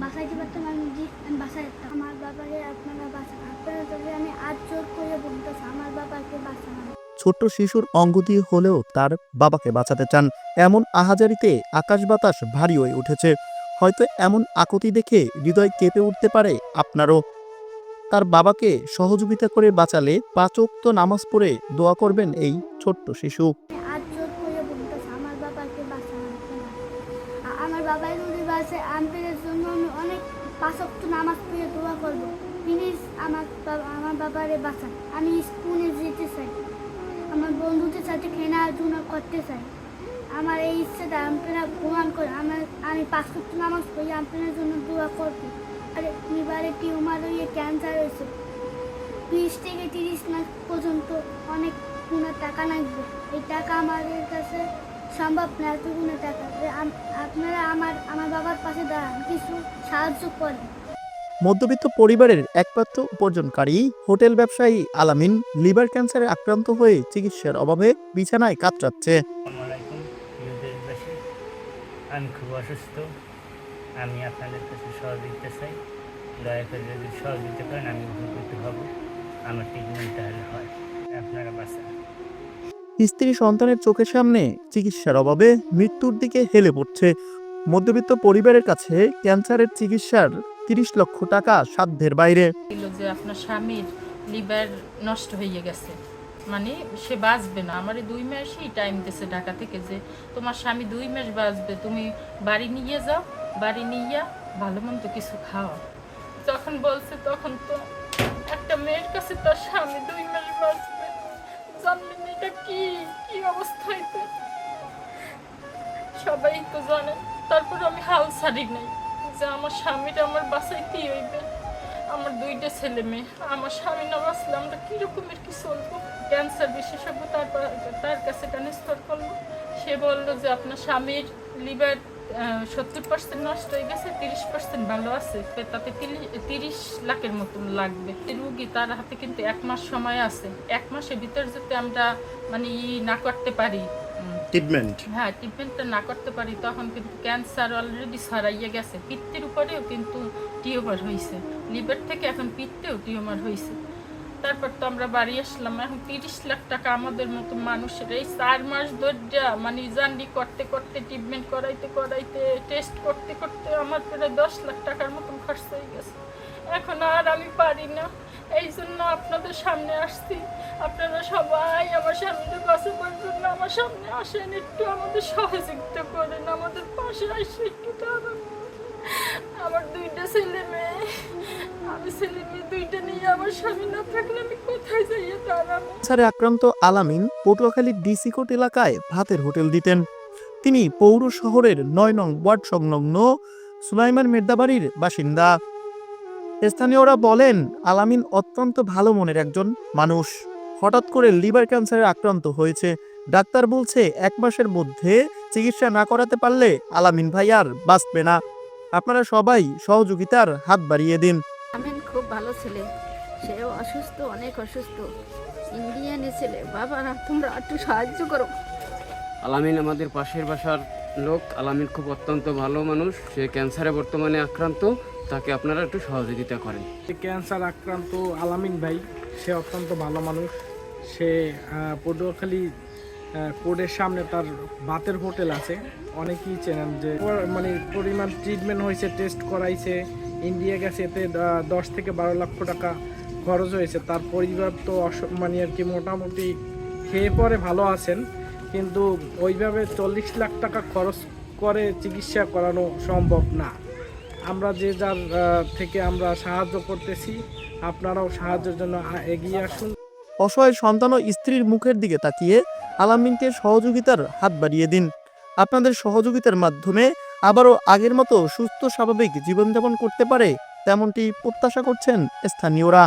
বাসাইতে পারতাম, আমি জি আমি বাসায় যেতাম। আমার বাবাকে আপনারা বাঁচান আপনারা যদি আমি আজ জোর করে বলতেছি, আমার বাবাকে বাঁচান ছোট্ট শিশুর অঙ্গ দিয়ে হলেও তার বাবাকে বাঁচাতে চান। এমন আহাজারিতে আকাশ বাতাস ভারী হয়ে উঠেছে। হয়তো এমন আকুতি দেখে হৃদয় কেঁপে উঠতে পারে আপনারও। তার বাবাকে সহযোগিতা করে বাঁচালে পাঁচোক্ত নামাজ পড়ে দোয়া করবেন এই ছোট্ট শিশু আমি আজ জোর করে বলতেছি আমার বাবাকে বাঁচান আপনারা আ- আমার যদি বাসে জন্য আমি অনেক পাঁচক্ত নামাজ পড়ে দোয়া করব। প্লিজ আমার আমার বাবারে বাঁচান। আমি স্কুলে যেতে চাই। আমার বন্ধুদের সাথে খেলাধুলা করতে চাই। আমার এই ইচ্ছাটা আপনারা প্রমাণ করে, আমার, আমি পাঁচক্ত নামাজ পড়ি আপনার জন্য দোয়া করব। আর, এবারে টিউমার হয়ে ক্যান্সার হয়েছে। বিশ থেকে তিরিশ লাখ পর্যন্ত অনেক টাকা লাগবে। এই টাকা আমাদের কাছে সম্ভব না এতগুলো টাকা। যে আপনারা আমার আমার বাবার পাশে দাঁড়ান কিছু সাহায্য করেন। মধ্যবিত্ত পরিবারের একমাত্র উপার্জনকারী হোটেল ব্যবসায়ী আলামিন লিভার ক্যান্সারে আক্রান্ত হয়ে চিকিৎসার অভাবে বিছানায় কাতরাচ্ছে। আমি খুব অসুস্থ। আমি আপনাদের কাছে সহযোগিতা চাই। দয়া করে যদি সহযোগিতা করেন আমি উপকৃত হব। আমার ট্রিটমেন্ট তাহলে হয়। আপনারা বাঁচান। স্ত্রী সন্তানের চোখের সামনে চিকিৎসার অভাবে মৃত্যুর দিকে হেলে পড়ছে। মধ্যবিত্ত পরিবারের কাছে ক্যান্সারের চিকিৎসার তিরিশ লক্ষ টাকা সাধ্যের বাইরে। যে আপনার স্বামীর লিভার নষ্ট হয়ে গেছে। মানে সে বাঁচবে না। আমার দুই মাসই টাইম দিয়েছে ঢাকা থেকে যে তোমার স্বামী দুই মাস বাঁচবে। তুমি বাড়ি নিয়ে যাও, বাড়ি নিয়ে ভালো মন্দ কিছু খাওয়া যখন বলছে তখন তো একটা মেয়ের কাছে তার স্বামী দুই মাস বাঁচবে। সবাই তো জানে, তারপর আমি হাল ছাড়ি নাই যে আমার স্বামীটা আমার বাসাইতেই হইবে? আমার দুইটা ছেলে মেয়ে, আমার স্বামী না বাঁচলে আমরা কীরকমের কি চলবো? ক্যান্সার বিশেষজ্ঞ তার পা- তার কাছে ট্রান্সফার করল। সে বলল যে আপনার স্বামীর লিভার সত্তর পার্সেন্ট নষ্ট হয়ে গেছে, তিরিশ পার্সেন্ট ভালো আছে, তাতে তিরিশ লাখের মতন লাগবে। রুগী তার হাতে কিন্তু এক মাস সময় আছে। এক মাসের ভিতর যাতে আমরা মানে ই না করতে পারি। ট্রিটমেন্ট হ্যাঁ ট্রিটমেন্টটা না করতে পারি, তখন কিন্তু ক্যান্সার অলরেডি ছড়াইয়ে গেছে। পিত্তের উপরেও কিন্তু টিউমার হয়েছে লিভার থেকে এখন পিত্তেও টিউমার হয়েছে তারপর তো আমরা বাড়ি আসলাম, এখন তিরিশ লাখ টাকা আমাদের মতো মানুষের। এই চার মাস ধৈর্যা মানে জার্নি করতে করতে ট্রিটমেন্ট করাইতে করাইতে টেস্ট করতে করতে আমার প্রায় দশ লাখ টাকার মতন খরচ হয়ে গেছে। এখন আর আমি পারি না। এই জন্য আপনাদের সামনে আসছি। আপনারা সবাই আমার স্বামীকে বাঁচাবার জন্য আমার সামনে আসেন। একটু আমাদের সহযোগিতা করেন, আমাদের পাশে আসে, একটু আমার দুইটা ছেলে মেয়ে। আমি ছেলে মেয়ে দুইটা নিয়ে আমার স্বামী না থাকলে আমি কোথায় যাইয়ে দাঁড়াবো? ক্যান্সারে আক্রান্ত আলামিন পটুয়াখালীর ডিসি কোট এলাকায় ভাতের হোটেল দিতেন। তিনি পৌর শহরের নয় নং ওয়ার্ড সংলগ্ন সুলাইমান মের্দাবাড়ির বাসিন্দা। স্থানীয়রা বলেন আলামিন অত্যন্ত ভালো মনের একজন মানুষ। হঠাৎ করে লিভার ক্যান্সারে আক্রান্ত হয়েছে। ডাক্তার বলছে এক মাসের মধ্যে চিকিৎসা না করাতে পারলে আলামিন ভাই আর বাঁচবে না। আপনারা সবাই সহযোগিতার হাত বাড়িয়ে দিন। আমিন খুব ভালো ছেলে। সেও অসুস্থ অনেক অসুস্থ। ইন্ডিয়ানে ছেলে। বাবারা তোমরা একটু সাহায্য করো। আলামিন আমাদের পাশের বাসার লোক। আলামিন খুব অত্যন্ত ভালো মানুষ। সে ক্যান্সারে বর্তমানে আক্রান্ত। তাকে আপনারা একটু সহযোগিতা করেন। ক্যান্সার আক্রান্ত আলামিন ভাই, সে অত্যন্ত ভালো মানুষ। সে পটুয়াখালী কোর্টের সামনে তার বাতের হোটেল আছে। অনেকেই চেনেন যে মানে পরিমাণ ট্রিটমেন্ট হয়েছে টেস্ট করাইছে। ইন্ডিয়া গেছে, এতে দশ থেকে বারো লক্ষ টাকা খরচ হয়েছে। তার পরিবার তো অস- মানে আর কি মোটামুটি খেয়ে পরে ভালো আছেন। কিন্তু ওইভাবে চল্লিশ লাখ টাকা খরচ করে চিকিৎসা করানো সম্ভব না। আমরা যে যার থেকে আমরা সাহায্য করতেছি, আপনারাও সাহায্যের জন্য এগিয়ে আসুন। অসহায় সন্তান ও স্ত্রীর মুখের দিকে তাকিয়ে আলামিনকে সহযোগিতার হাত বাড়িয়ে দিন। আপনাদের সহযোগিতার মাধ্যমে আবারও আগের মতো সুস্থ স্বাভাবিক জীবনযাপন করতে পারে, তেমনটি প্রত্যাশা করছেন স্থানীয়রা।